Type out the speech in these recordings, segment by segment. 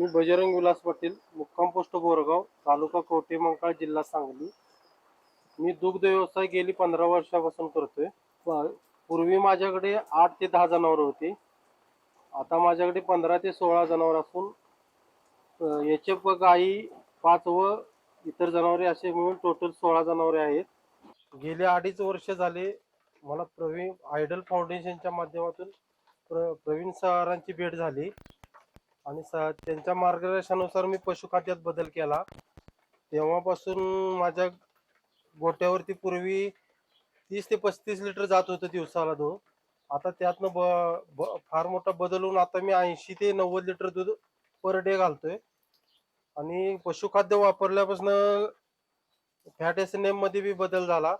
मी बजरंग विलास पाटील मुक्काम पोस्ट बोरगाव तालुका कवठेमंकाळ जिल्हा सांगली. मी दुग्ध व्यवसाय गेली पंधरा वर्षापासून करतोय. पूर्वी माझ्याकडे आठ ते दहा जनावरं होती. आता माझ्याकडे पंधरा ते सोळा जनावर असून याचे गाई पाच व इतर जनावरे असे मिळून टोटल सोळा जनावरे आहेत. गेले अडीच वर्ष झाले मला प्रवीण आयडल फाउंडेशनच्या माध्यमातून प्र प्रवीण सरांची भेट झाली. आणि स त्यांच्या मार्गदर्शनानुसार मी पशुखाद्यात बदल केला. तेव्हापासून माझ्या गोट्यावरती पूर्वी तीस ते पस्तीस लिटर जात होतं दिवसाला दूध. आता त्यातनं ब ब फार मोठा बदल होऊन आता मी ऐंशी ते नव्वद लिटर दूध पर डे घालतोय. आणि पशुखाद्य वापरल्यापासून फॅट एस एन एममध्ये बी बदल झाला.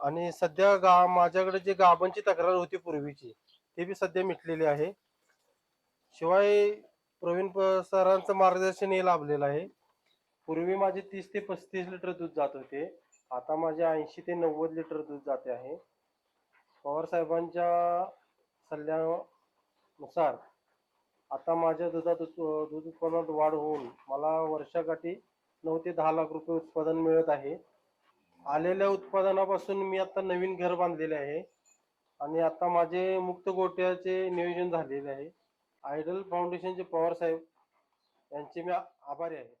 आणि सध्या गा माझ्याकडे जे गाबांची तक्रार होती पूर्वीची ती बी सध्या मिटलेली आहे. शिवाय प्रवीण प- सरांचं मार्गदर्शन हे लाभलेलं आहे. पूर्वी माझे तीस ते पस्तीस लिटर दूध जात होते. आता माझे ऐंशी ते नव्वद लिटर दूध जाते आहे. पवार साहेबांच्या सल्ल्यानुसार आता माझ्या दुधात उत- दूध उत्पन्नात वाढ होऊन मला वर्षाकाठी नऊ ते दहा लाख रुपये उत्पादन मिळत आहे. आलेल्या उत्पादनापासून मी आता नवीन घर बांधलेले आहे. आणि आता माझे मुक्त गोट्याचे नियोजन झालेले आहे. आयडल फाउंडेशनचे पवार साहेब यांचे मी आभारी आहे.